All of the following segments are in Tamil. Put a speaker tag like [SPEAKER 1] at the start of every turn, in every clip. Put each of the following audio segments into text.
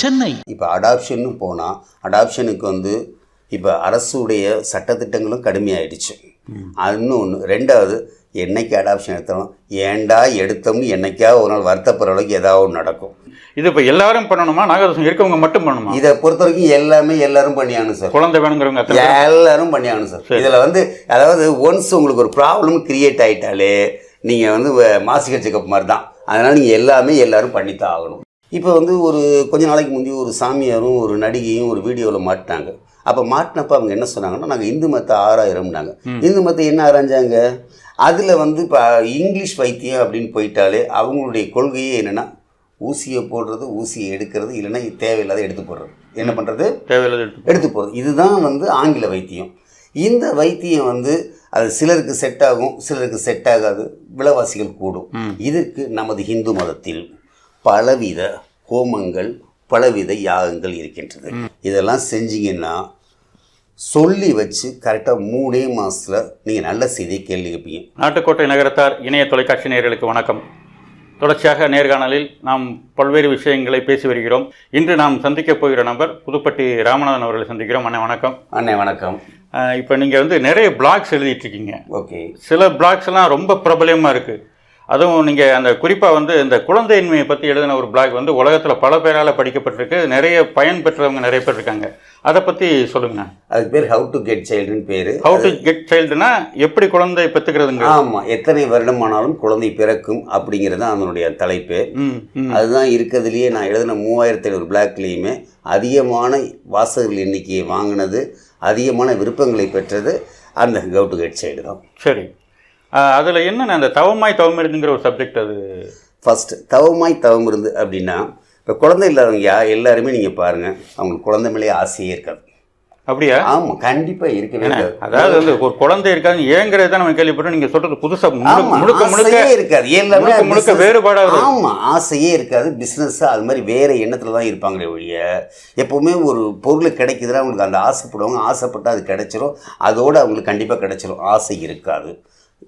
[SPEAKER 1] Chennai.
[SPEAKER 2] இப்போ அடாப்ஷன்னு போனால் அடாப்ஷனுக்கு வந்து இப்போ அரசுடைய சட்டத்திட்டங்களும் கடுமையாயிடுச்சு. அது இன்னொன்று ரெண்டாவது என்னைக்கு அடாப்ஷன் எடுத்தாலும் ஏன்டா எடுத்தோம்னு என்னைக்கா ஒரு நாள் வருத்தப்படுற அளவுக்கு ஏதாவது ஒன்று நடக்கும்.
[SPEAKER 3] இது இப்போ எல்லாரும் பண்ணணுமா? நாகதோஷம் இருக்கவங்க மட்டும் பண்ணணுமா?
[SPEAKER 2] இதை பொறுத்த வரைக்கும் எல்லாமே எல்லாரும் பண்ணியாகணும் சார்.
[SPEAKER 3] குழந்தை வேணுங்கிறவங்க
[SPEAKER 2] எல்லாரும் பண்ணியாகணும் சார். இதில் வந்து அதாவது ஒன்ஸ் உங்களுக்கு ஒரு ப்ராப்ளம் கிரியேட் ஆகிட்டாலே நீங்கள் வந்து மாசிக செக்கப் மாதிரி தான் அதனால் நீங்கள் எல்லாமே எல்லாரும் பண்ணித்தான் ஆகணும். இப்போ வந்து ஒரு கொஞ்ச நாளைக்கு முந்தி ஒரு சாமியாரும் ஒரு நடிகையும் ஒரு வீடியோவில் மாட்டினாங்க. அப்போ மாட்டினப்ப அவங்க என்ன சொன்னாங்கன்னா நாங்கள் இந்து மத்த ஆறாயிரம்னாங்க இந்து மத்த என்ன ஆராய்ஞ்சாங்க? அதில் வந்து இப்போ இங்கிலீஷ் வைத்தியம் அப்படின்னு போயிட்டாலே அவங்களுடைய கொள்கையே என்னென்னா ஊசியை போடுறது ஊசியை எடுக்கிறது இல்லைன்னா தேவையில்லாத எடுத்து போடுறது. என்ன பண்ணுறது
[SPEAKER 3] தேவையில்லாத எடுத்து
[SPEAKER 2] போகிறது இதுதான் வந்து ஆங்கில வைத்தியம். இந்த வைத்தியம் வந்து அது சிலருக்கு செட் ஆகும் சிலருக்கு செட் ஆகாது விலைவாசிகள் கூடும். இதற்கு நமது இந்து மதத்தில் பலவித ஹோமங்கள் பலவித யாகங்கள் இருக்கின்றது. இதெல்லாம் செஞ்சீங்கன்னா சொல்லி வச்சு கரெக்டாக மூணே மாதத்தில் நீங்கள் நல்ல செய்தியை கேள்வி கேட்பீங்க
[SPEAKER 3] நாட்டுக்கோட்டை நகரத்தார் இணைய தொலைக்காட்சி நேயர்களுக்கு வணக்கம். தொடர்ச்சியாக நேர்காணலில் நாம் பல்வேறு விஷயங்களை பேசி வருகிறோம். இன்று நாம் சந்திக்கப் போகிற நபர் புதுப்பட்டி ராமநாதன் அவர்களை சந்திக்கிறோம். அண்ணே வணக்கம்.
[SPEAKER 2] அண்ணே வணக்கம்.
[SPEAKER 3] இப்போ நீங்கள் வந்து நிறைய பிளாக்ஸ் எழுதிட்டு இருக்கீங்க.
[SPEAKER 2] ஓகே.
[SPEAKER 3] சில பிளாக்ஸ் எல்லாம் ரொம்ப பிரபலமாக இருக்குது அதுவும் நீங்கள் அந்த குறிப்பாக வந்து இந்த குழந்தையின்மையை பற்றி எழுதின ஒரு பிளாக் வந்து உலகத்தில் பல பேரால் படிக்கப்பட்டிருக்கு. நிறைய பயன் பெற்றவங்க நிறைய பேர் இருக்காங்க. அதை பற்றி சொல்லுங்க
[SPEAKER 2] அதுக்கு பேர் ஹவு டு கெட் சைல்டுன்னு பேர்.
[SPEAKER 3] ஹவு டு கெட் சைல்டுனா எப்படி குழந்தை பெற்றுக்கிறதுங்க
[SPEAKER 2] ஆமாம் எத்தனை வருடமானாலும் குழந்தை பிறக்கும் அப்படிங்கிறது தான் அதனுடைய தலைப்பு. அதுதான் இருக்கிறதுலையே நான் எழுதின மூவாயிரத்தி ஐநூறு பிளாக்லேயுமே அதிகமான வாசகர்கள் எண்ணிக்கையை வாங்கினது அதிகமான விருப்பங்களை பெற்றது அந்த கவு டு கெட் சைடு தான்.
[SPEAKER 3] சரி. அதில் என்னென்ன அந்த தவமாய் தவமிருந்துங்கிற ஒரு சப்ஜெக்ட் அது?
[SPEAKER 2] ஃபஸ்ட்டு தவமாய் தவம் இருந்து அப்படின்னா இப்போ குழந்தை இல்லாதவங்க யா எல்லாருமே நீங்கள் பாருங்கள் அவங்களுக்கு குழந்தை மேலேயே ஆசையே இருக்காது.
[SPEAKER 3] அப்படியா?
[SPEAKER 2] ஆமாம் கண்டிப்பாக இருக்கவே
[SPEAKER 3] அதாவது வந்து ஒரு குழந்தை இருக்காது ஏங்கிறத தான் நம்ம கேள்விப்பட்டோம் நீங்கள் சொல்றது புதுசா முழுக்க முழுக்க
[SPEAKER 2] இருக்காது. எல்லாமே
[SPEAKER 3] முழுக்க முழுக்க
[SPEAKER 2] business-
[SPEAKER 3] வேறுபாடா இருக்கும்.
[SPEAKER 2] ஆமா ஆசையே இருக்காது. பிஸ்னஸ் அது மாதிரி வேற எண்ணத்துல தான் இருப்பாங்களே ஒழிய எப்பவுமே ஒரு பொருள் கிடைக்குதுன்னா அவங்களுக்கு அந்த ஆசைப்படுவாங்க. ஆசைப்பட்டா அது கிடைச்சிரும். அதோட அவங்களுக்கு கண்டிப்பா கிடைச்சிரும். ஆசை இருக்காது.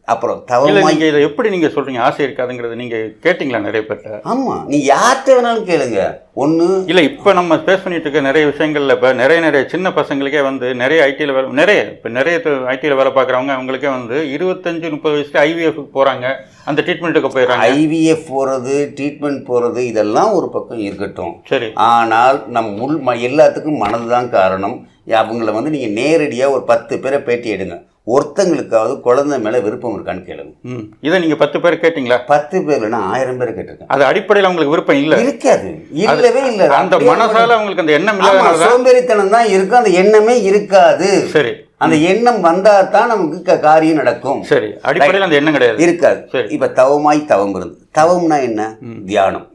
[SPEAKER 2] அப்புறம்
[SPEAKER 3] நீங்க இதை எப்படி நீங்க சொல்றீங்க? ஆசை இருக்காதுங்கிறது நீங்க கேட்டீங்களா நிறைய பேர்ட்ட?
[SPEAKER 2] ஆமா நீ யார்கிட்ட வேணாலும் கேளுங்க. ஒண்ணு
[SPEAKER 3] இல்ல இப்ப நம்ம பேஸ் பண்ணிட்டு இருக்க நிறைய விஷயங்கள்ல இப்ப நிறைய நிறைய சின்ன பசங்களுக்கே வந்து நிறைய ஐடியில் வேலை நிறைய இப்ப நிறைய ஐடியில் வேலை பார்க்குறவங்க அவங்களுக்கே வந்து இருபத்தஞ்சு முப்பது வயசுல ஐவிஎஃப் போறாங்க. அந்த ட்ரீட்மெண்ட்டுக்கு போயிடுறாங்க.
[SPEAKER 2] ஐவிஎஃப் போறது ட்ரீட்மெண்ட் போறது இதெல்லாம் ஒரு பக்கம் இருக்கட்டும்.
[SPEAKER 3] சரி.
[SPEAKER 2] ஆனால் நம் உள் எல்லாத்துக்கும் மனது தான் காரணம். அவங்கள வந்து நீங்கள் நேரடியாக ஒரு பத்து பேரை பேட்டி எடுங்க. ஒருத்தங்களுக்காவது குழந்தை மேலே விருப்பம் இருக்கான்னு கேளுங்க.
[SPEAKER 3] இதை நீங்க பத்து பேர் கேட்டீங்களா?
[SPEAKER 2] பத்து பேர் இல்லைன்னா ஆயிரம் பேரை கேட்டிருக்கேன்
[SPEAKER 3] அது அடிப்படையில் அவங்களுக்கு விருப்பம் இல்ல.
[SPEAKER 2] இருக்காது. இல்லவே இல்லை.
[SPEAKER 3] அந்த மனசால அவங்களுக்கு அந்த எண்ணம் தான்
[SPEAKER 2] சோம்பேறித்தனம் தான் இருக்கும் அந்த எண்ணமே இருக்காது.
[SPEAKER 3] சரி.
[SPEAKER 2] அந்த எண்ணம் வந்தா தான் நமக்கு காரியம் நடக்கும்.
[SPEAKER 3] சரி. அடிப்படையில் அந்த எண்ணம் கிடையாது.
[SPEAKER 2] இருக்காது. இப்ப தவமாய் தவம் இருந்து தவம்னா என்ன? தியானம்.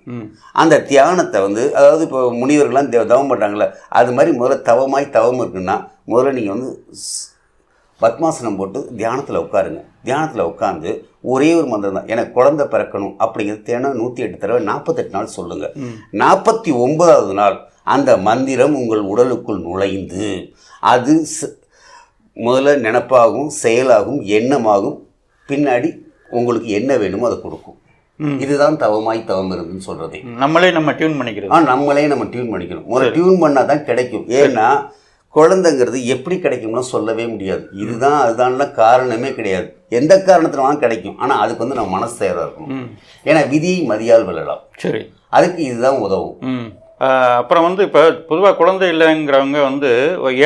[SPEAKER 2] அந்த தியானத்தை வந்து அதாவது இப்போ முனிவர்கள்லாம் தவம் பண்ணுறாங்களே அது மாதிரி முதல்ல தவமாய் தவம் இருக்குன்னா முதல்ல நீங்கள் வந்து பத்மாசனம் போட்டு தியானத்தில் உட்காருங்க. தியானத்தில் உட்காந்து ஒரே ஒரு மந்திரம் தான். எனக்கு குழந்தை பிறக்கணும் அப்படிங்கிறது தினம் நூற்றி எட்டு தடவை நாற்பத்தெட்டு நாள் சொல்லுங்கள் நாற்பத்தி ஒன்பதாவது நாள் அந்த மந்திரம் உங்கள் உடலுக்குள் நுழைந்து அது முதல்ல நினப்பாகும் செயலாகும் எண்ணமாகும். பின்னாடி உங்களுக்கு என்ன வேணுமோ அதை கொடுக்கும். இதுதான் தவமாய் தவம் இருந்துன்னு சொல்கிறதே
[SPEAKER 3] நம்மளே நம்ம டியூன் பண்ணிக்கிறது
[SPEAKER 2] ஆ நம்மளே நம்ம டியூன் பண்ணிக்கணும் முதல்ல டியூன் பண்ணால் தான் கிடைக்கும். ஏன்னா குழந்தைங்கிறது எப்படி கிடைக்கும்னா சொல்லவே முடியாது. இதுதான் அதுதான்லாம் காரணமே கிடையாது. எந்த காரணத்தினாலும் கிடைக்கும். ஆனால் அதுக்கு வந்து நம்ம மனசு தயாராக இருக்கணும். ஏன்னா விதியை மதியால் வெல்லலாம்
[SPEAKER 3] சரி.
[SPEAKER 2] அதுக்கு இதுதான் உதவும்.
[SPEAKER 3] அப்புறம் வந்து இப்போ பொதுவாக குழந்தை இல்லைங்கிறவங்க வந்து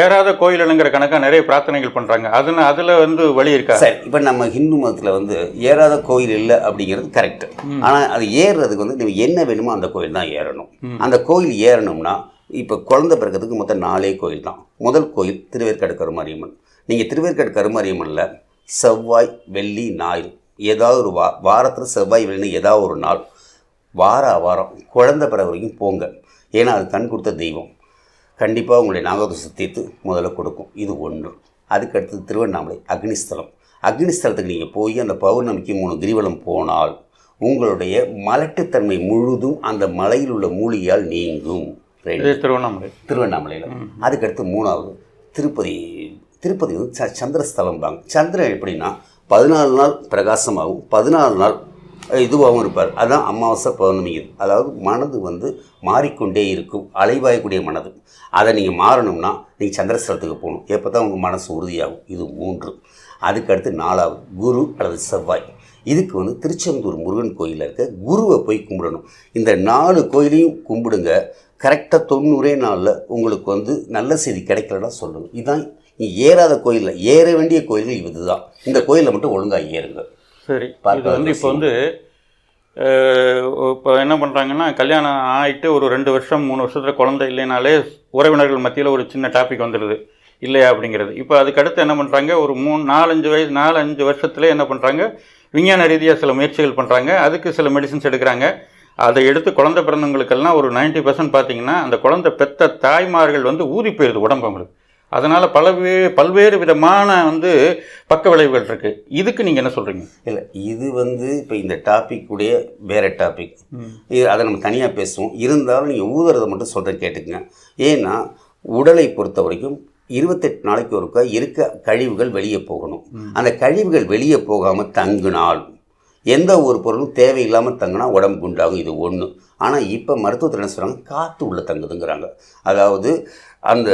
[SPEAKER 3] ஏறாத கோயில் இல்லைங்கிற கணக்காக நிறைய பிரார்த்தனைகள் பண்ணுறாங்க அதில் அதில் வந்து வழி இருக்கா?
[SPEAKER 2] சரி இப்போ நம்ம ஹிந்து மதத்தில் வந்து ஏறாத கோயில் இல்லை அப்படிங்கிறது கரெக்ட் ஆனால் அது ஏறுறதுக்கு வந்து நீங்கள் என்ன வேணுமோ அந்த கோயில் தான் ஏறணும் அந்த கோயில் ஏறணும்னா இப்போ குழந்தை பிறக்கிறதுக்கு மொத்தம் நாலே கோயில் தான். முதல் கோயில் திருவேற்காடு கருமாரியம்மன். நீங்கள் திருவேற்காடு கருமாரியம்மனில் செவ்வாய் வெள்ளி ஞாயிறு ஏதாவது ஒரு வா வாரத்தில் செவ்வாய் வெள்ளி ஏதாவது ஒரு நாள் வார வாரம் குழந்தை பிற வரைக்கும் போங்க. ஏன்னா அது கண் கொடுத்த தெய்வம். கண்டிப்பாக உங்களுடைய நாகதோஷத்தை தீர்த்து முதல்ல கொடுக்கும். இது ஒன்று. அதுக்கடுத்து திருவண்ணாமலை அக்னிஸ்தலம். அக்னிஸ்தலத்துக்கு நீங்கள் போய் அந்த பௌர்ணமிக்கு மூணு கிரிவலம் போனால் உங்களுடைய மலட்டுத்தன்மை முழுதும் அந்த மலையில் உள்ள மூலிகையால் நீங்கும்.
[SPEAKER 3] இது திருவண்ணாமலை.
[SPEAKER 2] திருவண்ணாமலையில். அதுக்கடுத்து மூணாவது திருப்பதி திருப்பதி வந்து ச சந்திரஸ்தலம்பாங்க சந்திரன் எப்படின்னா பதினாலு நாள் பிரகாசமாகவும் பதினாலு நாள் இதுவாகவும் இருப்பார். அதான் அமாவாசை பௌர்ணமி இது அதாவது மனது வந்து மாறிக்கொண்டே இருக்கும் அலைவாயக்கூடிய மனது. அதை நீங்கள் மாறணும்னா நீங்கள் சந்திரஸ்தலத்துக்கு போகணும். எப்போ தான் உங்கள் மனசு உறுதியாகும்? இது மூன்று. அதுக்கடுத்து நாலாவது குரு அல்லது செவ்வாய். இதுக்கு வந்து திருச்செந்தூர் முருகன் கோயிலில் இருக்க குருவை போய் கும்பிடணும். இந்த நாலு கோயிலையும் கும்பிடுங்க. கரெக்டாக தொண்ணூறே நாளில் உங்களுக்கு வந்து நல்ல செய்தி கிடைக்கலன்னா சொல்லுங்கள் இதுதான் ஏறாத கோயிலில் ஏற வேண்டிய கோயில்கள் இதுதான். இந்த கோயிலில் மட்டும் ஒழுங்காக ஏறுங்க.
[SPEAKER 3] சரி இது வந்து இப்போ வந்து இப்போ என்ன பண்ணுறாங்கன்னா கல்யாணம் ஆயிட்டு ஒரு ரெண்டு வருஷம் மூணு வருஷத்தில் குழந்தை இல்லைனாலே உறவினர்கள் மத்தியில் ஒரு சின்ன டாபிக் வந்துடுது இல்லையா அப்படிங்கிறது. இப்போ அதுக்கடுத்து என்ன பண்ணுறாங்க ஒரு மூணு நாலஞ்சு வயசு நாலு அஞ்சு வருஷத்துல என்ன பண்ணுறாங்க விஞ்ஞான ரீதியாக சில முயற்சிகள் பண்ணுறாங்க அதுக்கு சில மெடிசின்ஸ் எடுக்கிறாங்க. அதை எடுத்து குழந்தை பிறந்தவங்களுக்கெல்லாம் ஒரு 90% பர்சன்ட் பார்த்தீங்கன்னா அந்த குழந்தை பெத்த தாய்மார்கள் வந்து ஊறி போயிடுது உடம்பு அவங்களுக்கு. அதனால் பலவே பல்வேறு விதமான வந்து பக்க விளைவுகள் இருக்குது இதுக்கு நீங்கள் என்ன சொல்கிறீங்க
[SPEAKER 2] இல்லை இது வந்து இப்போ இந்த டாபிக் உடைய வேறு டாபிக் இது அதை நம்ம தனியாக பேசுவோம். இருந்தாலும் நீங்கள் ஊதுறதை மட்டும் சொல்கிறேன் கேட்டுக்கங்க. ஏன்னா உடலை பொறுத்த வரைக்கும் இருபத்தெட்டு நாளைக்கு ஒருக்கா இருக்க கழிவுகள் வெளியே போகணும். அந்த கழிவுகள் வெளியே போகாமல் தங்கினால் எந்த ஒரு பொருளும் தேவையில்லாமல் தங்கினா உடம்பு குண்டாகும் இது ஒன்று ஆனால் இப்போ மருத்துவத்தில் என்ன சொல்கிறாங்க காற்று உள்ளே தங்குதுங்கிறாங்க. அதாவது அந்த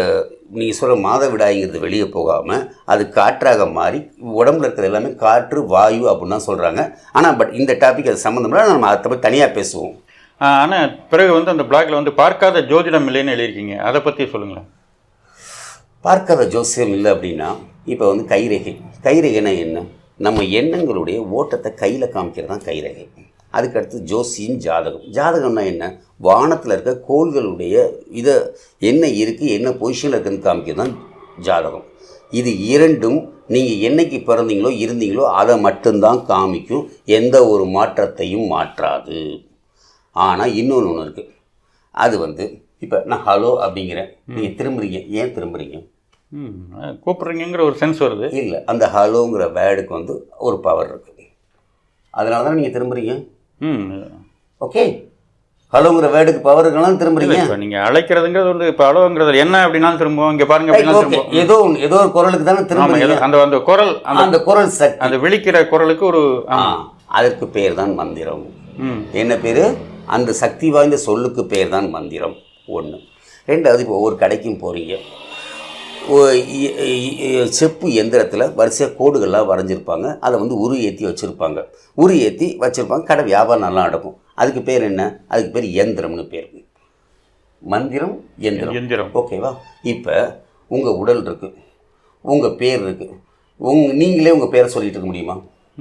[SPEAKER 2] நீங்கள் சொல்கிற மாதவிடாய்ங்கிறது வெளியே போகாமல் அது காற்றாக மாறி உடம்புல இருக்கிறது எல்லாமே காற்று வாயு அப்படின்னு தான் சொல்கிறாங்க ஆனால் பட் இந்த டாபிக் அது சம்மந்தம்னா நம்ம அதை பற்றி தனியாக பேசுவோம்.
[SPEAKER 3] ஆனால் பிறகு வந்து அந்த பிளாக்ல வந்து பார்க்காத ஜோதிடம் இல்லைன்னு எழுதியிருக்கீங்க. அதை பற்றி சொல்லுங்களேன்.
[SPEAKER 2] பார்க்காத ஜோசியம் இல்லை அப்படின்னா இப்போ வந்து கைரேகை. கைரேகைனா என்ன? நம்ம எண்ணங்களுடைய ஓட்டத்தை கையில் காமிக்கிறது தான் கைரேகை. அதுக்கடுத்து ஜோசியின் ஜாதகம். ஜாதகம்னா என்ன? வானத்தில் இருக்க கோள்களுடைய இதை என்ன இருக்குது என்ன பொசிஷனில் இருக்குன்னு காமிக்கிறது தான் ஜாதகம். இது இரண்டும் நீங்கள் என்னைக்கு பிறந்தீங்களோ இருந்தீங்களோ அதை மட்டும்தான் காமிக்கும். எந்த ஒரு மாற்றத்தையும் மாற்றாது. ஆனால் இன்னொன்று ஒன்று இருக்குது அது வந்து இப்போ நான் ஹலோ அப்படிங்கிறேன் நீங்கள் திரும்புறீங்க. ஏன் திரும்புறீங்க?
[SPEAKER 3] ம் கூப்பிட்றீங்கிற ஒரு சென்ஸ் வருது.
[SPEAKER 2] இல்லை அந்த ஹலோங்கிற வேர்டுக்கு வந்து ஒரு பவர் இருக்குது. அதனால தான் நீங்கள் திரும்புறீங்க?
[SPEAKER 3] ம்
[SPEAKER 2] ஓகே. ஹலோங்கிற வேர்டுக்கு பவர் இருக்கலாம் திரும்புறீங்க.
[SPEAKER 3] இப்போ நீங்கள் அழைக்கிறதுங்கிறது வந்து இப்போ அலோங்கிறது என்ன அப்படின்னாலும் திரும்புவோம் இங்கே பாருங்க அப்படின்னா
[SPEAKER 2] ஏதோ ஒன்று ஏதோ ஒரு குரலுக்கு தானே திரும்புறீங்க.
[SPEAKER 3] அந்த அந்த குரல் அந்த
[SPEAKER 2] அந்த குரல் சக்தி.
[SPEAKER 3] அந்த விழிக்கிற குரலுக்கு ஒரு
[SPEAKER 2] ஆ அதற்கு பேர் தான் மந்திரம்.
[SPEAKER 3] ம்.
[SPEAKER 2] என்ன பேர்? அந்த சக்தி வாய்ந்த சொல்லுக்கு பேர் தான் மந்திரம் ஒன்று ரெண்டாவது இப்போ ஒவ்வொரு கடைக்கும் போகிறீங்க செப்பு எந்திரத்தில் வரிசையாக கோடுகள்லாம் வரைஞ்சிருப்பாங்க. அதை வந்து உரு ஏற்றி வச்சுருப்பாங்க. உரு ஏற்றி வச்சுருப்பாங்க. கடை வியாபாரம் நல்லா நடக்கும். அதுக்கு பேர் என்ன? அதுக்கு பேர் எந்திரம்னு பேர். மந்திரம் எந்திரம்.
[SPEAKER 3] எந்திரம்.
[SPEAKER 2] ஓகேவா இப்போ உங்கள் உடல் இருக்குது உங்கள் பேர் இருக்குது உங் நீங்களே உங்கள் பேரை சொல்லிட்டு இருக்க முடியுமா?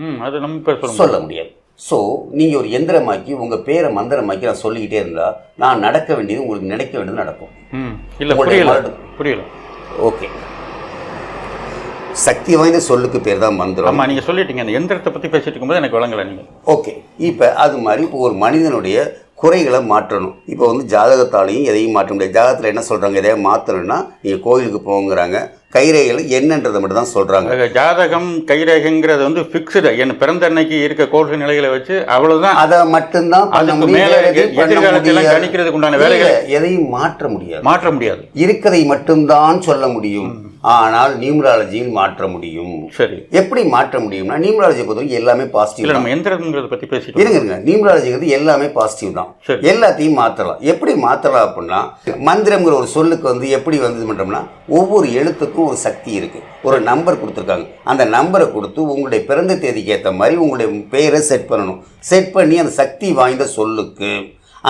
[SPEAKER 3] ம் அது நம்ம
[SPEAKER 2] சொல்ல முடியாது. ஸோ நீங்கள் ஒரு எந்திரமாக்கி உங்கள் பேரை மந்திரமாக்கி நான் சொல்லிக்கிட்டே இருந்தால் நான் நடக்க வேண்டியது உங்களுக்கு நினைக்க வேண்டியது நடக்கும்.
[SPEAKER 3] ம் இல்லை புரியல. புரியல.
[SPEAKER 2] ஓகே. சக்தி வாய்ந்த சொல்லுக்கு பேர் தான் மந்திரம்.
[SPEAKER 3] ஆமாம் நீங்கள் சொல்லிட்டீங்க. அந்த எந்திரத்தை பற்றி பேசிட்டு இருக்கும்போது எனக்கு வழங்கலை நீங்கள்
[SPEAKER 2] ஓகே. இப்போ அது மாதிரி இப்போ ஒரு மனிதனுடைய குறைகளை மாற்றணும். இப்போ வந்து ஜாதகத்தாலையும் எதையும் மாற்ற முடியாது. ஜாதகத்தில் என்ன சொல்கிறாங்க எதையும் மாற்றணும்னா நீங்கள் கோயிலுக்கு போங்கிறாங்க. கைரேகைகள் என்னன்றதை மட்டும் தான் சொல்கிறாங்க
[SPEAKER 3] ஜாதகம் கைரேகைங்கிறது வந்து ஃபிக்ஸ்டு என் பிறந்த அன்னைக்கு இருக்க கோள்கள் நிலைகளை வச்சு அவ்வளவுதான்.
[SPEAKER 2] அதை மட்டும்தான்
[SPEAKER 3] அதுக்கு. மேல
[SPEAKER 2] வேற எதையும் பண்ண
[SPEAKER 3] எதிர்காலத்தை எல்லாம்
[SPEAKER 2] முடியாது.
[SPEAKER 3] கணிக்கிறதுக்கு உண்டான வேலைகள்
[SPEAKER 2] எதையும் மாற்ற முடியாது.
[SPEAKER 3] மாற்ற முடியாது.
[SPEAKER 2] இருக்கதை மட்டும்தான் சொல்ல முடியும். ஆனால் நியூமராலஜியில் மாற்ற முடியும்.
[SPEAKER 3] சரி.
[SPEAKER 2] எப்படி மாற்ற முடியும்னா நியூமராலஜி பொறுத்தவரைக்கும் எல்லாமே பாசிட்டிவ்
[SPEAKER 3] நம்ம எந்திரங்கிறத பற்றி பேசிட்டு
[SPEAKER 2] இருங்க இருங்க. நியூமராலஜிங்கிறது எல்லாமே பாசிட்டிவ் தான். எல்லாத்தையும் மாற்றலாம் எப்படி மாற்றலாம் அப்படின்னா மந்திரம்ங்கிற ஒரு சொல்லுக்கு வந்து எப்படி வந்து பண்ணுறோம்னா ஒவ்வொரு எழுத்துக்கும் ஒரு சக்தி இருக்குது ஒரு நம்பர் கொடுத்துருக்காங்க. அந்த நம்பரை கொடுத்து உங்களுடைய பிறந்த தேதிக்கு ஏற்ற மாதிரி உங்களுடைய பெயரை செட் பண்ணணும். செட் பண்ணி அந்த சக்தி வாய்ந்த சொல்லுக்கு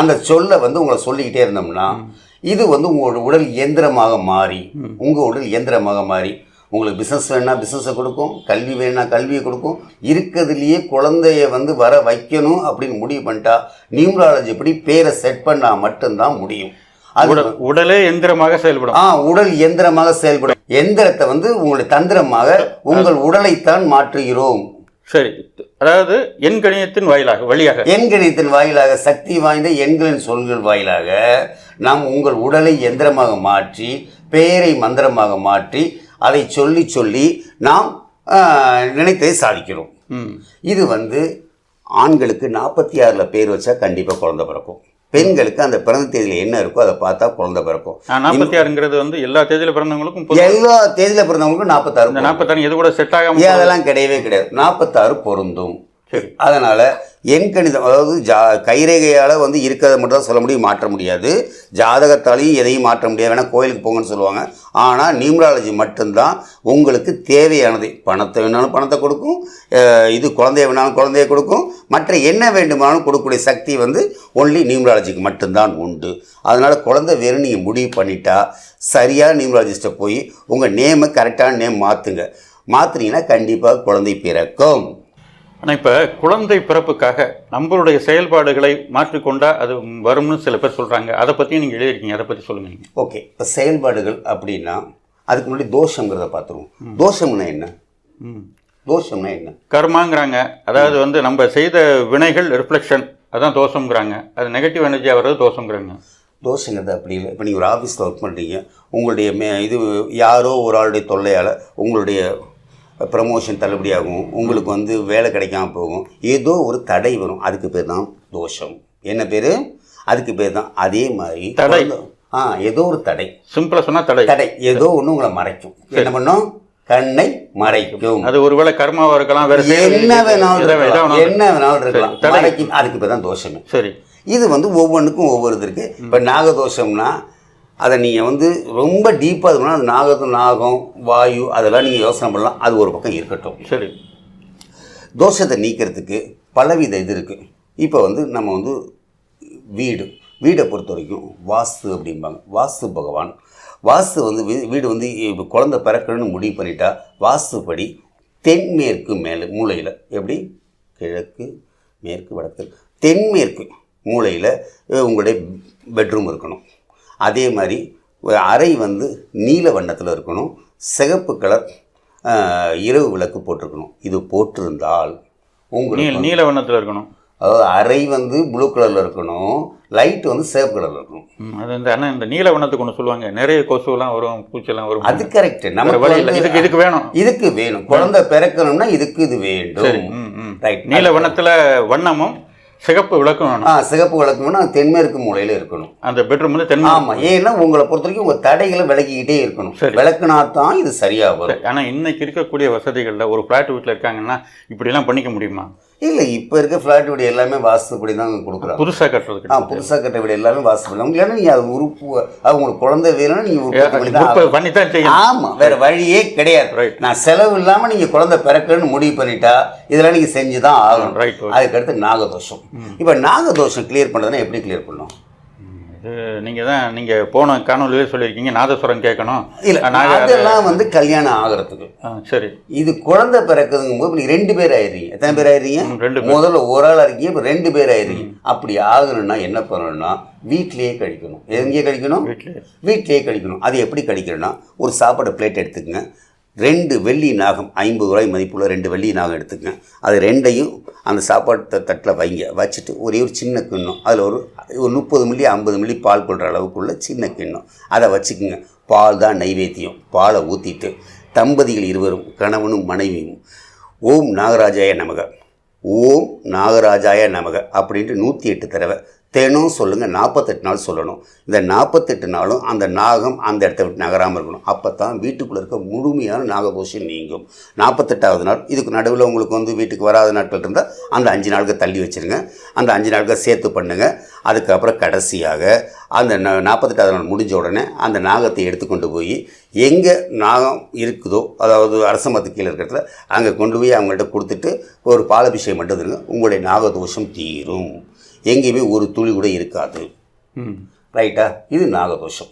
[SPEAKER 2] அந்த சொல்லை வந்து உங்களை சொல்லிக்கிட்டே இருந்தோம்னா இது வந்து உங்களோட உடல் இயந்திரமாக மாறி உங்கள் உடல் இயந்திரமாக மாறி உங்களுக்கு பிஸ்னஸ் வேணால் பிஸ்னஸை கொடுக்கும் கல்வி வேணா கல்வியை கொடுக்கும். இருக்கிறதுலையே குழந்தைய வந்து வர வைக்கணும் அப்படின்னு முடிவு பண்ணிட்டா நியூமராலஜி படி பேரை செட் பண்ணால் மட்டும்தான் முடியும். அது
[SPEAKER 3] உடல் எந்திரமாக செயல்படும்.
[SPEAKER 2] ஆ உடல் இயந்திரமாக செயல்படும். எந்திரத்தை வந்து உங்களுடைய தந்திரமாக உங்கள் உடலைத்தான் மாற்றுகிறோம்.
[SPEAKER 3] சரி அதாவது எண்கணியத்தின் வாயிலாக வழியாக.
[SPEAKER 2] எண்கணிதத்தின் வாயிலாக சக்தி வாய்ந்த எண்களின் சொல்கள் வாயிலாக நாம் உங்கள் உடலை எந்திரமாக மாற்றி பெயரை மந்திரமாக மாற்றி அதை சொல்லி சொல்லி நாம் நினைத்ததை சாதிக்கிறோம்.
[SPEAKER 3] ம்.
[SPEAKER 2] இது வந்து ஆண்களுக்கு நாற்பத்தி ஆறில் பேர் வச்சா கண்டிப்பாக குழந்தை பிறக்கும். பெண்களுக்கு அந்த பிறந்த தேதியில் என்ன இருக்கோ அதை பார்த்தா குழந்தை பிறக்கும்.
[SPEAKER 3] நாற்பத்தி ஆறுங்கிறது வந்து எல்லா தேதியில பிறந்தவங்களுக்கும்
[SPEAKER 2] எல்லா தேதியில் பிறந்தவங்களுக்கும் நாற்பத்தாறு
[SPEAKER 3] நாற்பத்தாறு எது கூட செட் ஆகாம
[SPEAKER 2] அதெல்லாம் கிடையவே கிடையாது. நாற்பத்தாறு பொருந்தும். அதனால் எண் கணிதம் அதாவது ஜா கைரேகையால் வந்து இருக்கிறத மட்டும் தான் சொல்ல முடியும் மாற்ற முடியாது. ஜாதகத்தாலையும் எதையும் மாற்ற முடியாது வேணால் கோயிலுக்கு போங்கன்னு சொல்லுவாங்க. ஆனால் நியூமராலஜி மட்டும்தான் உங்களுக்கு தேவையானது. பணத்தை வேணாலும் பணத்தை கொடுக்கும் இது குழந்தைய வேணாலும் குழந்தைய கொடுக்கும். மற்ற என்ன வேண்டுமானாலும் கொடுக்கக்கூடிய சக்தி வந்து ஒன்லி நியூமராலஜிக்கு மட்டும்தான் உண்டு. அதனால் குழந்தை வேறு நீங்கள் முடிவு பண்ணிட்டா சரியாக நியூமராலஜிஸ்ட்டை போய் உங்கள் நேமை கரெக்டான நேம் மாற்றுங்க மாற்றுனீங்கன்னா கண்டிப்பாக குழந்தை பிறக்கும்.
[SPEAKER 3] ஆனால் இப்போ குழந்தை பிறப்புக்காக நம்மளுடைய செயல்பாடுகளை மாற்றிக்கொண்டா அது வரும்னு சில பேர் சொல்றாங்க. அதை பற்றியும் நீங்கள் எழுதியிருக்கீங்க. அதை பற்றி சொல்லுங்க நீங்க.
[SPEAKER 2] ஓகே. இப்போ செயல்பாடுகள் அப்படின்னா அதுக்கு முன்னாடி தோஷங்கிறத பார்த்துருவோம். தோஷம்னா என்ன?
[SPEAKER 3] ம்.
[SPEAKER 2] தோஷம்னா என்ன?
[SPEAKER 3] கர்மாங்கிறாங்க. அதாவது வந்து நம்ம செய்த வினைகள் ரிஃப்ளெக்ஷன் அதான் தோஷம்ங்கிறாங்க. அது நெகட்டிவ் எனர்ஜியாக வர்றது தோஷங்கிறாங்க
[SPEAKER 2] தோஷங்கிறது அப்படி இல்லை. இப்போ நீங்கள் ஒரு ஆஃபீஸில் ஒர்க் பண்ணுறீங்க உங்களுடைய மே இது யாரோ ஒரு ஆளுடைய தொல்லையால் உங்களுடைய ப்ரமோஷன் தள்ளுபடியாகும். உங்களுக்கு வந்து வேலை கிடைக்காம போகும். ஏதோ ஒரு தடை வரும். அதுக்கு பேர் தான் தோஷம். என்ன பேர்? அதுக்கு பேர் தான் அதே மாதிரி
[SPEAKER 3] தடை.
[SPEAKER 2] ஆ ஏதோ ஒரு தடை.
[SPEAKER 3] சிம்பிளாக சொன்னால் தடை.
[SPEAKER 2] தடை. ஏதோ ஒன்று உங்களை மறைக்கும். என்ன பண்ணும்? கண்ணை மறைக்கும்.
[SPEAKER 3] அது ஒருவேளை கர்மாவாக இருக்கலாம் வேற
[SPEAKER 2] என்ன
[SPEAKER 3] வேணாலும்
[SPEAKER 2] என்ன வேணாலும் இருக்கலாம்.
[SPEAKER 3] தடை.
[SPEAKER 2] மறைக்கும். அதுக்கு பேர் தான் தோஷமே.
[SPEAKER 3] சரி.
[SPEAKER 2] இது வந்து ஒவ்வொன்றுக்கும் ஒவ்வொரு இது இருக்குது இப்போ நாகதோஷம்னா அதை நீங்கள் வந்து ரொம்ப டீப்பாக இருக்கணும் அது நாகத்தும் நாகம் வாயு அதெல்லாம் நீங்கள் யோசனை பண்ணலாம். அது ஒரு பக்கம் இருக்கட்டும்.
[SPEAKER 3] சரி.
[SPEAKER 2] தோஷத்தை நீக்கிறதுக்கு பலவித இது இருக்குது இப்போ வந்து நம்ம வந்து வீடு. வீடை பொறுத்த வரைக்கும் வாஸ்து அப்படிம்பாங்க. வாஸ்து பகவான். வாஸ்து வந்து வீ- வீடு வந்து இப்போ குழந்தை பிறக்கணும்னு முடிவு பண்ணிட்டா வாஸ்துப்படி தென்மேற்கு மேலே மூலையில் எப்படி? கிழக்கு மேற்கு வடக்கு. தென்மேற்கு மூலையில் உங்களுடைய பெட்ரூம் இருக்கணும். அதே மாதிரி ஒரு அறை வந்து நீல வண்ணத்தில் இருக்கணும். சிகப்பு கலர் இரவு விளக்கு போட்டிருக்கணும். இது போட்டிருந்தால் உங்களுக்கு
[SPEAKER 3] நீல நீல வண்ணத்தில் இருக்கணும்.
[SPEAKER 2] அதாவது அறை வந்து ப்ளூ கலரில் இருக்கணும். லைட் வந்து சேவ் கலரில் இருக்கணும்.
[SPEAKER 3] அது இந்த அண்ணா இந்த நீல வண்ணத்துக்கு ஒன்று சொல்லுவாங்க. நிறைய கொசுவெல்லாம் வரும் பூச்செல்லாம் வரும்.
[SPEAKER 2] அது கரெக்ட் வந்து
[SPEAKER 3] இதுக்கு இதுக்கு வேணும்.
[SPEAKER 2] இதுக்கு வேணும். குழந்தை பிறக்கணும்னா இதுக்கு இது வேண்டும். ரைட்
[SPEAKER 3] நீல வண்ணத்தில் வண்ணமும் சிகப்பு விளக்கும் வேணும்.
[SPEAKER 2] ஆ சிகப்பு விளக்கு வேணும் அது தென்மேற்கு மூலையில் இருக்கணும்.
[SPEAKER 3] அந்த பெட்ரூம் வந்து தென்மை
[SPEAKER 2] ஆமாம் ஏன்னா உங்களை பொறுத்த வரைக்கும் உங்கள் தடைகளை விலகிக்கிட்டே இருக்கணும். விளக்குனா தான் இது சரியாக வரும்.
[SPEAKER 3] ஆனால் இன்னைக்கு இருக்கக்கூடிய வசதிகளில் ஒரு ஃப்ளாட் வீட்டில் இருக்காங்கன்னா இப்படிலாம் பண்ணிக்க முடியுமா?
[SPEAKER 2] இல்லை இப்போ இருக்க ஃப்ளாட் வீடு எல்லாமே வாஸ்துப்படி தான் கொடுக்குறாங்க.
[SPEAKER 3] புதுசாக
[SPEAKER 2] ஆ
[SPEAKER 3] கட்டுறதுக்கு
[SPEAKER 2] புதுசாக கட்ட வீடு எல்லாமே வாஸ்துப்படி இல்லைன்னா நீங்கள் அது உறுப்பு அது உங்களுக்கு குழந்தை வேணும்னா நீங்கள் உற்பத்தி பண்ணி தான் ஆகணும்.
[SPEAKER 3] பண்ணி தான் செய்யணும்.
[SPEAKER 2] ஆமா வேற வழியே கிடையாது. நான் செலவு இல்லாம நீங்க குழந்தை பிறக்கணும்னு முடிவு பண்ணிட்டா இதெல்லாம் நீங்க செஞ்சு தான் ஆகணும். அதுக்கடுத்து நாகதோஷம். இப்போ நாகதோஷம் கிளியர் பண்றதுன்னா எப்படி கிளியர் பண்ணும்?
[SPEAKER 3] இது நீங்கள் தான் நீங்கள் போன காணொலியிலே சொல்லியிருக்கீங்க நாதஸ்வரம் கேட்கணும்.
[SPEAKER 2] இல்ல அதெல்லாம் வந்து கல்யாணம் ஆகிறதுக்கு.
[SPEAKER 3] சரி.
[SPEAKER 2] இது குழந்தை பிறக்குதுங்கும் போது நீங்க ரெண்டு பேர் ஆயிடுறீங்க. எத்தனை பேர் ஆயிடுறீங்க?
[SPEAKER 3] ரெண்டு.
[SPEAKER 2] முதல்ல ஒரு ஆள் இருக்கீங்க இப்போ ரெண்டு பேர் ஆயிடுறீங்க. அப்படி ஆகணும்னா என்ன பண்ணணும்னா வீட்லயே கழிக்கணும். எங்கேயே கழிக்கணும்? வீட்டிலேயே கழிக்கணும். அது எப்படி கழிக்கணும்னா ஒரு சாப்பாடு பிளேட் எடுத்துக்கங்க. ரெண்டு வெள்ளி நாகம் ஐம்பது ரூபாய் மதிப்புள்ள ரெண்டு வெள்ளி நாகம் எடுத்துக்கங்க. அது ரெண்டையும் அந்த சாப்பாட்டு தட்டில் வைங்க. வச்சுட்டு ஒரே ஒரு சின்ன கிண்ணம். அதில் ஒரு ஒரு முப்பது மில்லி ஐம்பது மில்லி பால் போடுற அளவுக்குள்ள சின்ன கிண்ணம். அதை வச்சுக்கோங்க. பால் தான் நைவேத்தியம். பாலை ஊற்றிட்டு தம்பதிகள் இருவரும் கணவனும் மனைவியும் ஓம் நாகராஜாய நமக. ஓம் நாகராஜாய நமக அப்படின்ட்டு நூற்றி எட்டு தடவை தினம் சொல்லுங்கள் நாற்பத்தெட்டு நாள் சொல்லணும். இந்த நாற்பத்தெட்டு நாளும் அந்த நாகம் அந்த இடத்த விட்டு நகராமல் இருக்கணும். அப்போ தான் வீட்டுக்குள்ளே இருக்க முழுமையான நாகதோஷம் நீங்கும். நாற்பத்தெட்டாவது நாள் இதுக்கு நடுவில் உங்களுக்கு வந்து வீட்டுக்கு வராத நாட்கள் இருந்தால் அந்த அஞ்சு நாளுக்கு தள்ளி வச்சுருங்க. அந்த அஞ்சு நாளுக்கு சேர்த்து பண்ணுங்கள் அதுக்கப்புறம் கடைசியாக அந்த ந- நாற்பத்தெட்டாவது நாள் முடிஞ்ச உடனே அந்த நாகத்தை எடுத்துக்கொண்டு போய் எங்கே நாகம் இருக்குதோ அதாவது அரசமத்து கீழே இருக்கிற அங்கே கொண்டு போய் அவங்கள்ட்ட கொடுத்துட்டு ஒரு பாலபிஷேகம் மட்டும் உங்களுடைய நாகதோஷம் தீரும். எங்கேயுமே ஒரு துளி கூட இருக்காது. ரைட்டா? இது நாகதோஷம்.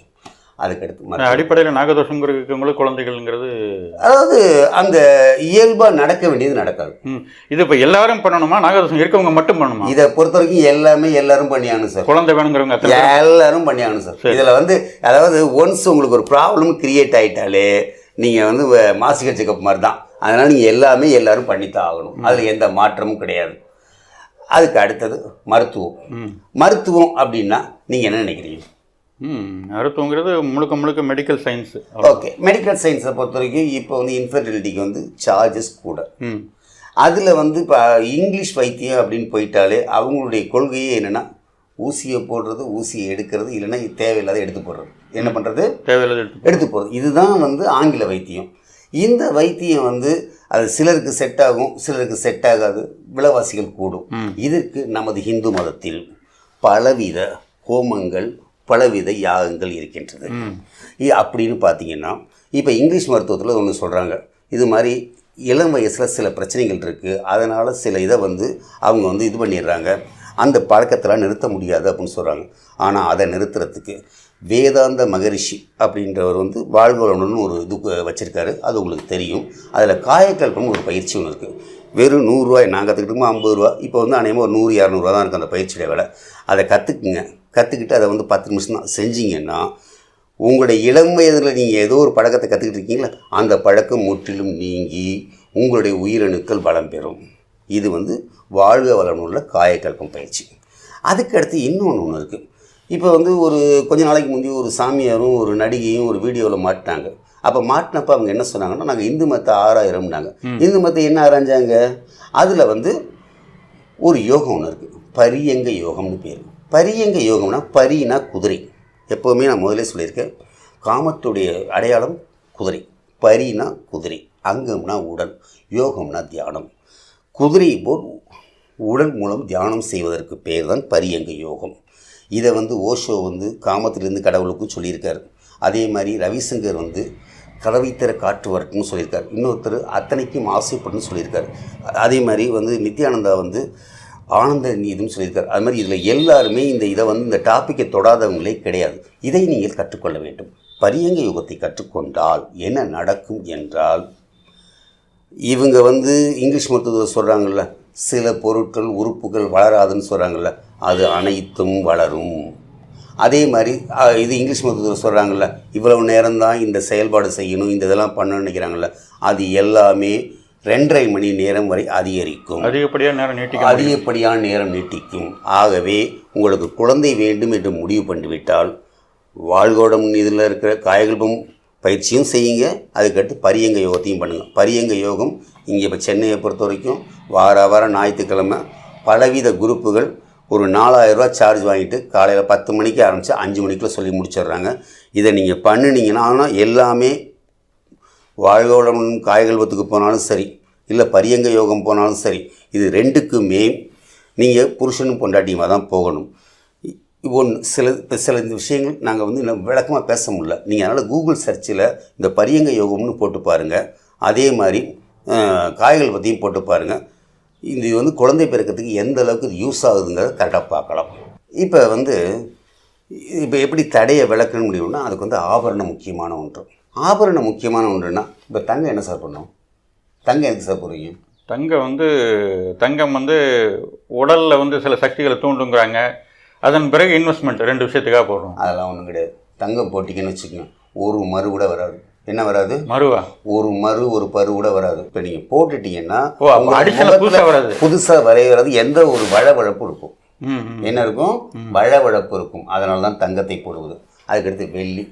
[SPEAKER 2] அதுக்கடுத்து
[SPEAKER 3] அடிப்படையில் நாகதோஷங்கிறவங்களுக்கு குழந்தைகள்ங்கிறது
[SPEAKER 2] அதாவது அந்த இயல்பாக நடக்க வேண்டியது நடக்காது.
[SPEAKER 3] ம். இது இப்போ எல்லாரும் பண்ணணுமா? நாகதோஷம் இருக்கவங்க மட்டும் பண்ணணுமா?
[SPEAKER 2] இதை பொறுத்த வரைக்கும் எல்லாமே எல்லாரும் பண்ணியாகணும் சார்.
[SPEAKER 3] குழந்தை வேணுங்கிறவங்க
[SPEAKER 2] எல்லாரும் பண்ணியாகணும் சார். இதில் வந்து அதாவது ஒன்ஸ் உங்களுக்கு ஒரு ப்ராப்ளம் கிரியேட் ஆயிட்டாலே நீங்கள் வந்து மாசிக செக்கப் மாதிரி தான் அதனால் நீங்கள் எல்லாமே எல்லாரும் பண்ணித்தான் ஆகணும். அதில் எந்த மாற்றமும் கிடையாது. அதுக்கு அடுத்தது மருத்துவம். மருத்துவம் அப்படின்னா நீங்கள் என்ன நினைக்கிறீங்க?
[SPEAKER 3] ம் மருத்துவங்கிறது முழுக்க முழுக்க மெடிக்கல் சயின்ஸ்
[SPEAKER 2] ஓகே. மெடிக்கல் சயின்ஸை பொறுத்த வரைக்கும் இப்போ வந்து இன்ஃபர்டிலிட்டிக்கு வந்து சார்ஜஸ் கூட.
[SPEAKER 3] ம்.
[SPEAKER 2] அதில் வந்து இப்போ இங்கிலீஷ் வைத்தியம் அப்படின்னு போயிட்டாலே அவங்களுடைய கொள்கையே என்னென்னா ஊசியை போடுறது ஊசியை எடுக்கிறது இல்லைன்னா தேவையில்லாத எடுத்து போடுறது. என்ன பண்ணுறது
[SPEAKER 3] தேவையில்லாத எடுத்து
[SPEAKER 2] போகிறது இதுதான் வந்து ஆங்கில வைத்தியம். இந்த வைத்தியம் வந்து அது சிலருக்கு செட் ஆகும் சிலருக்கு செட் ஆகாது. விலைவாசிகள் கூடும். இதற்கு நமது இந்து மதத்தில் பலவித ஹோமங்கள் பலவித யாகங்கள் இருக்கின்றது. இ- அப்படின்னு பார்த்தீங்கன்னா இப்போ இங்கிலீஷ் மருத்துவத்தில் ஒன்று சொல்கிறாங்க இது மாதிரி இளம் வயசில் சில பிரச்சனைகள் இருக்குது அதனால் சில இதை வந்து அவங்க வந்து இது பண்ணிடுறாங்க. அந்த பழக்கத்தெல்லாம் நிறுத்த முடியாது அப்படின்னு சொல்கிறாங்க ஆனால் அதை நிறுத்துறதுக்கு வேதாந்த மகரிஷி அப்படின்றவர் வந்து வாழ்வளம்னு ஒரு இது வச்சுருக்காரு. அது உங்களுக்கு தெரியும். அதில் காயக்கல்பம் ஒரு பயிற்சி ஒன்று இருக்குது வெறும் நூறுரூவாய் நாங்கள் கற்றுக்கிட்டோமோ ஐம்பது ரூபா இப்போ வந்து அநேகமாக ஒரு நூறு இரநூறுவா தான் இருக்குது அந்த பயிற்சியோட விலை. அதை கற்றுக்குங்க கற்றுக்கிட்டு அதை வந்து பத்து நிமிஷம் தான் செஞ்சீங்கன்னா உங்களுடைய இளம் வயதில் நீங்கள் ஏதோ ஒரு பழக்கத்தை கற்றுக்கிட்டு இருக்கீங்களா? அந்த பழக்கம் முற்றிலும் நீங்கி உங்களுடைய உயிரணுக்கள் பலம் பெறும். இது வந்து வாழ்க வளமுள்ள காயக்கல்பம் பயிற்சி. அதுக்கடுத்து இன்னொன்று ஒன்று இருக்குது இப்போ வந்து ஒரு கொஞ்ச நாளைக்கு முந்தைய ஒரு சாமியாரும் ஒரு நடிகையும் ஒரு வீடியோவில் மாட்டினாங்க. அப்போ மாட்டினப்ப அவங்க என்ன சொன்னாங்கன்னா நாங்கள் இந்து மத்த ஆறாயிரம்னாங்க இந்து மத்த என்ன ஆராய்ஞ்சாங்க? அதில் வந்து ஒரு யோகம் ஒன்று இருக்குது பரியங்க யோகம்னு பேர். பரியங்க யோகம்னா பரினா குதிரை. எப்போவுமே நான் முதல்ல சொல்லியிருக்கேன் காமத்துடைய அடையாளம் குதிரை. பரினா குதிரை. அங்கம்னா உடல் யோகம்னா தியானம். குதிரை போல் உடல் மூலம் தியானம் செய்வதற்கு பேர் தான் பரியங்க யோகம். இதை வந்து ஓஷோ வந்து காமத்திலிருந்து கடவுளுக்கும் சொல்லியிருக்காரு. அதே மாதிரி ரவிசங்கர் வந்து கதவை திற காற்று வரட்டும்னு சொல்லியிருக்கார். இன்னொருத்தர் அத்தனைக்கும் ஆசைப்பட்டுன்னு சொல்லியிருக்காரு. அதே மாதிரி வந்து நித்யானந்தா வந்து ஆனந்த நீதுன்னு சொல்லியிருக்கார். அது மாதிரி இதில் எல்லாருமே இந்த இதை வந்து இந்த டாப்பிக்கை தொடாதவங்களே கிடையாது. இதை நீங்கள் கற்றுக்கொள்ள வேண்டும். பரியங்க யுகத்தை கற்றுக்கொண்டால் என்ன நடக்கும் என்றால் இவங்க வந்து இங்கிலீஷ் மருத்துவத்தை சொல்கிறாங்கல்ல சில பொருட்கள் உறுப்புகள் வளராதுன்னு சொல்கிறாங்கல்ல அது அனைத்தும் வளரும். அதே மாதிரி இது இங்கிலீஷ் மருத்துவத்தில் சொல்கிறாங்கல்ல இவ்வளவு நேரம்தான் இந்த செயல்பாடு செய்யணும் இந்த இதெல்லாம் பண்ணணும்னு நினைக்கிறாங்கல்ல அது எல்லாமே ரெண்டரை மணி நேரம் வரை அதிகரிக்கும்.
[SPEAKER 3] அதிகப்படியாக நேரம் நீட்டிக்க முடியும்.
[SPEAKER 2] அதிகப்படியான நேரம் நீட்டிக்கும். ஆகவே உங்களுக்கு குழந்தை வேண்டும் என்று முடிவு பண்ணிவிட்டால் வாழ்கோடம் இதில் இருக்கிற காயகல்பம் பயிற்சியும் செய்யுங்க அதுக்கடுத்து பரியங்க யோகத்தையும் பண்ணுங்கள் பரியங்க யோகம் இங்கே இப்போ சென்னையை பொறுத்த வரைக்கும் வார வாரம் ஞாயிற்றுக்கிழமை பலவித குரூப்புகள் ஒரு நாலாயிரரூவா சார்ஜ் வாங்கிட்டு காலையில் பத்து மணிக்கு ஆரம்பித்து அஞ்சு மணிக்குள்ளே சொல்லி முடிச்சிடுறாங்க. இதை நீங்கள் பண்ணினீங்கன்னா ஆனால் எல்லாமே வாழ்வோடம் காய்கல்வத்துக்கு போனாலும் சரி இல்லை பரியங்க யோகம் போனாலும் சரி இது ரெண்டுக்குமே நீங்கள் புருஷனும் பொண்டாட்டியுமாக தான் போகணும். ஒன்று சில இப்போ சில இந்த விஷயங்கள் நாங்கள் வந்து இன்னும் விளக்கமாக பேச முடியல. நீங்கள் அதனால் கூகுள் சர்ச்சில் இந்த பரியங்க யோகம்னு போட்டு பாருங்கள் அதே மாதிரி காய்கள் பற்றியும் போட்டு பாருங்கள் இது வந்து குழந்தை பிறக்கிறதுக்கு எந்த அளவுக்கு இது யூஸ் ஆகுதுங்கிறத கரெக்டாக பார்க்கலாம். இப்போ வந்து இப்போ எப்படி தடையை விளக்கணும் முடியும்னா அதுக்கு வந்து ஆபரணம் முக்கியமான ஒன்று. ஆபரணம் முக்கியமான ஒன்றுனா இப்போ தங்கம் என்ன சார் பண்ணும்? தங்கம் எதுக்கு சார் போடுறீங்க?
[SPEAKER 3] தங்கம் வந்து தங்கம் வந்து உடல்ல வந்து சில சக்திகளை தூண்டுங்கிறாங்க. அதன் பிறகு இன்வெஸ்ட்மெண்ட் ரெண்டு விஷயத்துக்காக போடுறோம்.
[SPEAKER 2] அதெல்லாம் ஒன்றும் கிடையாது. தங்கம் போட்டிங்கன்னு வச்சுக்கோங்க. ஒரு மறு கூட வராது. என்ன வராது?
[SPEAKER 3] மறுவா
[SPEAKER 2] ஒரு மறு ஒரு பரு கூட வராது. இப்போ நீங்கள் போட்டுட்டீங்கன்னா
[SPEAKER 3] ஓ, அப்ப
[SPEAKER 2] உங்க
[SPEAKER 3] additional
[SPEAKER 2] முகத்துல
[SPEAKER 3] புதுசா வராது.
[SPEAKER 2] புதுசா வரைகிறது எந்த ஒரு வழவழப்பு இருக்கும். என்ன இருக்கும்? வழவழப்பு இருக்கும். அதனால தான் தங்கத்தை போடுவது. அதுக்கடுத்து வெள்ளி.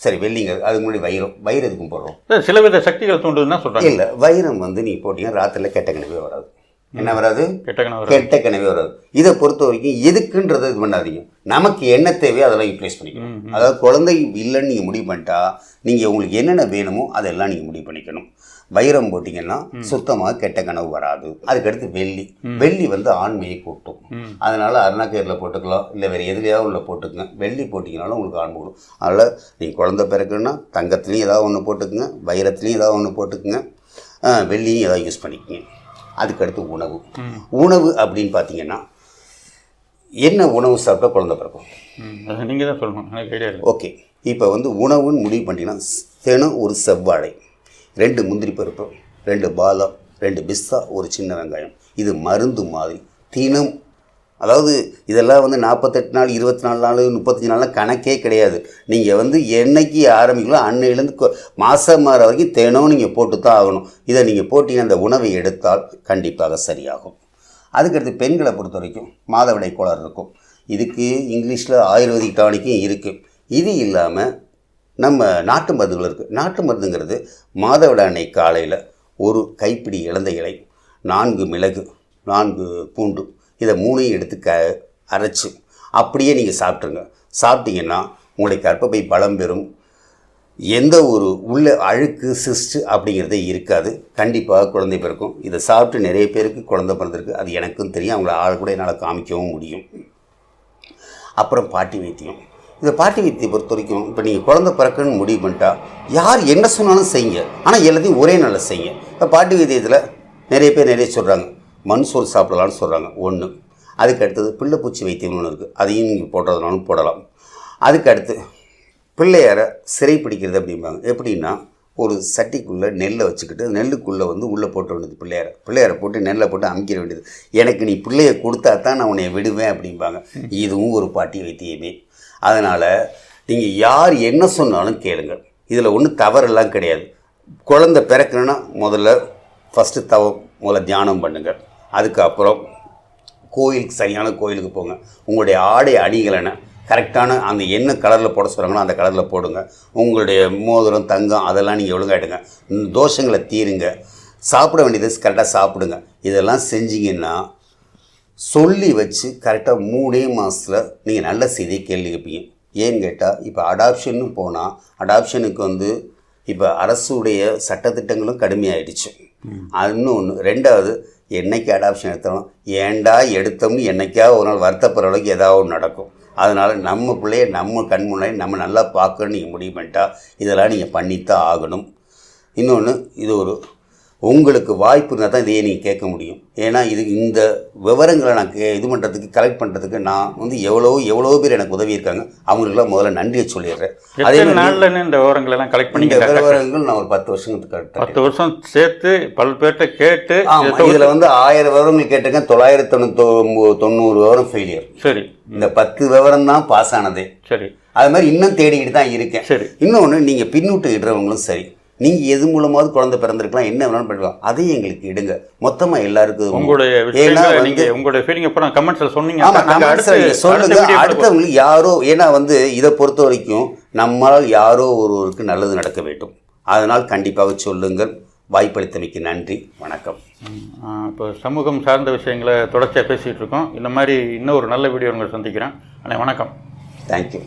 [SPEAKER 2] சரி வெள்ளிங்க அதுக்கு முன்னாடி வைரம். வைரம் எதுக்கும் போடுறோம்?
[SPEAKER 3] சரி, சிலவித சக்திகள் தூண்டுதுன்னா சொல்றாங்க.
[SPEAKER 2] இல்லை வைரம் வந்து நீங்கள் போட்டீங்கன்னா ராத்திரில கெட்ட கனவே வராது. என்ன வராது?
[SPEAKER 3] கெட்ட கனவு
[SPEAKER 2] கெட்ட கனவே வராது. இதை பொறுத்த வரைக்கும் எதுக்குன்றதை இது பண்ணாதீங்க. நமக்கு என்ன தேவையோ அதெல்லாம் யூட்டிலைஸ் பண்ணிக்கணும். அதாவது குழந்தை இல்லைன்னு நீங்கள் முடிவு பண்ணிட்டா நீங்கள் உங்களுக்கு என்னென்ன வேணுமோ அதெல்லாம் நீங்கள் முடிவு பண்ணிக்கணும். வைரம் போட்டிங்கன்னா சுத்தமாக கெட்ட கனவு வராது. அதுக்கடுத்து வெள்ளி. வெள்ளி வந்து ஆண்மையை கூட்டும். அதனால அருணாக்கயிறில் போட்டுக்கலாம். இல்லை வேறு எதுலையாவது உள்ள போட்டுக்கங்க. வெள்ளி போட்டிங்கனாலும் உங்களுக்கு ஆண்மை கூடும் அதனால் நீங்கள் குழந்தை பிறக்குன்னா தங்கத்துலேயும் ஏதாவது ஒன்று போட்டுக்குங்க. வைரத்துலேயும் ஏதாவது ஒன்று போட்டுக்குங்க. வெள்ளியும் ஏதாவது யூஸ் பண்ணிக்கங்க. அதுக்கடுத்து உணவு. உணவு அப்படின்னு பார்த்தீங்கன்னா என்ன உணவு சாப்பிட்டா குழந்தை பிறக்கும்?
[SPEAKER 3] ம், அது நீங்க தான் சொல்லணும். எனக்கு ஐடியா இல்லை.
[SPEAKER 2] ஓகே. இப்போ வந்து உணவுன்னு முடிவு பண்ணிட்டீங்கன்னா தினம் ஒரு செவ்வாழை ரெண்டு முந்திரி பருப்பு ரெண்டு பாதாம் ரெண்டு பிஸ்தா ஒரு சின்ன வெங்காயம். இது மருந்து மாதிரி தினம் அதாவது இதெல்லாம் வந்து நாற்பத்தெட்டு நாள் இருபத்தி நாலு நாள் முப்பத்தஞ்சு நாள்லாம் கணக்கே கிடையாது. நீங்கள் வந்து என்னைக்கு ஆரம்பிக்கலாம் அன்னையிலேருந்து மாதம் மாற வரைக்கும் தினம் நீங்கள் போட்டு தான் ஆகணும். இதை நீங்கள் போட்டிங்கன்னா அந்த உணவை எடுத்தால் கண்டிப்பாக சரியாகும். அதுக்கடுத்து பெண்களை பொறுத்த வரைக்கும் மாதவிடை கோளாறு இருக்கும். இதுக்கு இங்கிலீஷில் ஆயுர்வேதிக் டானிக்கும் இருக்குது இது இல்லாமல் நம்ம நாட்டு மருந்துகள் இருக்குது நாட்டு மருந்துங்கிறது மாதவிடை அன்னை காலையில் ஒரு கைப்பிடி இழந்த இலை நான்கு மிளகு நான்கு பூண்டு இதை மூணையும் எடுத்து க அரைச்சி அப்படியே நீங்கள் சாப்பிட்ருங்க சாப்பிட்டீங்கன்னா உங்களுடைய கற்பப்பை பலம் பெறும். எந்த ஒரு உள்ள அழுக்கு சிஸ்ட் அப்படிங்கிறதே இருக்காது. கண்டிப்பாக குழந்தை பிறக்கும். இதை சாப்பிட்டு நிறைய பேருக்கு குழந்தை பிறந்திருக்கு. அது எனக்கும் தெரியும். அவங்கள ஆள் கூட என்னால் காமிக்கவும் முடியும். அப்புறம் பாட்டி வைத்தியம். இந்த பாட்டி வைத்தியம் பொறுத்த வரைக்கும் இப்போ நீங்கள் குழந்தை பிறக்கணும்னு முடிவு பண்ணிட்டா யார் என்ன சொன்னாலும் செய்யுங்க. ஆனால் எல்லாத்தையும் ஒரே நாளில் செய்யுங்க. இப்போ பாட்டி வைத்தியத்தில் நிறைய பேர் நிறைய சொல்கிறாங்க மண் சோறு சாப்பிடலாம்னு சொல்கிறாங்க ஒன்று அதுக்கு அடுத்தது பிள்ளைப்பூச்சி வைத்தியம்னு ஒன்று இருக்குது அதையும் நீங்கள் போடுறதுனாலும் போடலாம். அதுக்கு அடுத்து பிள்ளையாரை சிறை பிடிக்கிறது அப்படிம்பாங்க. எப்படின்னா ஒரு சட்டிக்குள்ளே நெல்லை வச்சுக்கிட்டு நெல்லுக்குள்ளே வந்து உள்ளே போட்ட வேண்டியது பிள்ளையாரை. பிள்ளையாரை போட்டு நெல்லை போட்டு அமுக்கிற வேண்டியது. எனக்கு நீ பிள்ளையை கொடுத்தா தான் நான் உன்னை விடுவேன் அப்படிம்பாங்க. இதுவும் ஒரு பாட்டி வைத்தியமே. அதனால் நீங்கள் யார் என்ன சொன்னாலும் கேளுங்கள். இதில் ஒன்றும் தவறெல்லாம் கிடையாது. குழந்தை பிறக்கணுன்னா முதல்ல ஃபஸ்ட்டு தவ முதல்ல தியானம் பண்ணுங்கள். அதுக்கப்புறம் கோயிலுக்கு சரியான கோயிலுக்கு போங்க. உங்களுடைய ஆடை அணிகலனை கரெக்டான அந்த என்ன கலரில் போட சொல்கிறாங்களோ அந்த கலரில் போடுங்க. உங்களுடைய மோதிரம் தங்கம் அதெல்லாம் நீங்கள் ஒழுங்காயிடுங்க தோஷங்களை தீருங்க. சாப்பிட வேண்டியது கரெக்டாக சாப்பிடுங்க. இதெல்லாம் செஞ்சீங்கன்னா சொல்லி வச்சு கரெக்டாக மூணே மாதத்தில் நீங்கள் நல்ல செய்தியை கேள்வி கேட்பீங்க ஏன்னு கேட்டால் இப்போ அடாப்ஷன்னு போனால் அடாப்ஷனுக்கு வந்து இப்போ அரசுடைய சட்டத்திட்டங்களும் கடுமையாயிடுச்சு. இன்னொன்று ரெண்டாவது என்னைக்கு அடாப்ஷன் எடுத்தாலும் ஏன்டா எடுத்தோம்னு என்னைக்கா ஒரு நாள் வருத்தப்படுற அளவுக்கு ஏதாவது ஒன்று நடக்கும். அதனால் நம்ம பிள்ளைய நம்ம கண் முன்னாடி நம்ம நல்லா பார்க்கணும்னு நீங்கள் முடிவு பண்ணிட்டா இதெல்லாம் நீங்கள் பண்ணித்தான் ஆகணும். இன்னொன்று இது ஒரு உங்களுக்கு வாய்ப்பு இருந்தால் தான் இதையே நீங்கள் கேட்க முடியும். ஏன்னா இது இந்த விவரங்களை நான் கே இது பண்ணுறதுக்கு கலெக்ட் பண்ணுறதுக்கு நான் வந்து எவ்வளோ எவ்வளோ பேர் எனக்கு உதவி இருக்காங்க அவங்களுக்குலாம் முதல்ல நன்றியை சொல்லிடுறேன். அதே
[SPEAKER 3] நாள்ல இந்த விவரங்கள் எல்லாம் கலெக்ட்
[SPEAKER 2] இந்த
[SPEAKER 3] பண்ணி
[SPEAKER 2] விவரங்கள் நான் ஒரு பத்து வருஷத்துக்கு
[SPEAKER 3] பத்து வருஷம் சேர்த்து பல்பேர்ட்ட கேட்டு
[SPEAKER 2] இதில் வந்து ஆயிரம் விவரங்கள் கேட்டிருக்கேன் தொள்ளாயிரத்தி தொண்ணூத்தொம்பது தொண்ணூறு விவரம் ஃபெயிலியர்
[SPEAKER 3] சரி.
[SPEAKER 2] இந்த பத்து விவரம் தான் பாஸ் ஆனதே.
[SPEAKER 3] சரி.
[SPEAKER 2] அது மாதிரி இன்னும் தேடிக்கிட்டு தான் இருக்கேன்.
[SPEAKER 3] சரி.
[SPEAKER 2] இன்னொன்று நீங்கள் பின்னூட்டு இடுறவங்களும் சரி. நீங்கள் எது மூலமாவது குழந்தை பிறந்திருக்கலாம் என்ன வேணாலும் பண்ணிக்கலாம். அதையும் எங்களுக்கு இடுங்க. மொத்தமாக எல்லாருக்கும்
[SPEAKER 3] உங்களுடைய
[SPEAKER 2] ஏன்னா
[SPEAKER 3] விஷயங்களை
[SPEAKER 2] வந்து-
[SPEAKER 3] நீங்க உங்களுடைய ஃபீலிங் எப்போ நான் கமெண்ட்ஸ்ல சொன்னீங்க.
[SPEAKER 2] சொல்லுங்க. அடுத்தவங்களுக்கு யாரோ ஏன்னா வந்து இதை பொறுத்த வரைக்கும் நம்மால் யாரோ ஒருவருக்கு நல்லது நடக்க வேண்டும். அதனால் கண்டிப்பாக சொல்லுங்கள். வாய்ப்பளித்தமைக்கு நன்றி. வணக்கம்.
[SPEAKER 3] இப்போ சமூகம் சார்ந்த விஷயங்களை தொடர்ச்சியாக பேசிகிட்டு இருக்கோம். இந்த மாதிரி இன்னும் ஒரு நல்ல வீடியோ உங்களை சந்திக்கிறேன். அண்ணே வணக்கம்.
[SPEAKER 2] தேங்க்யூ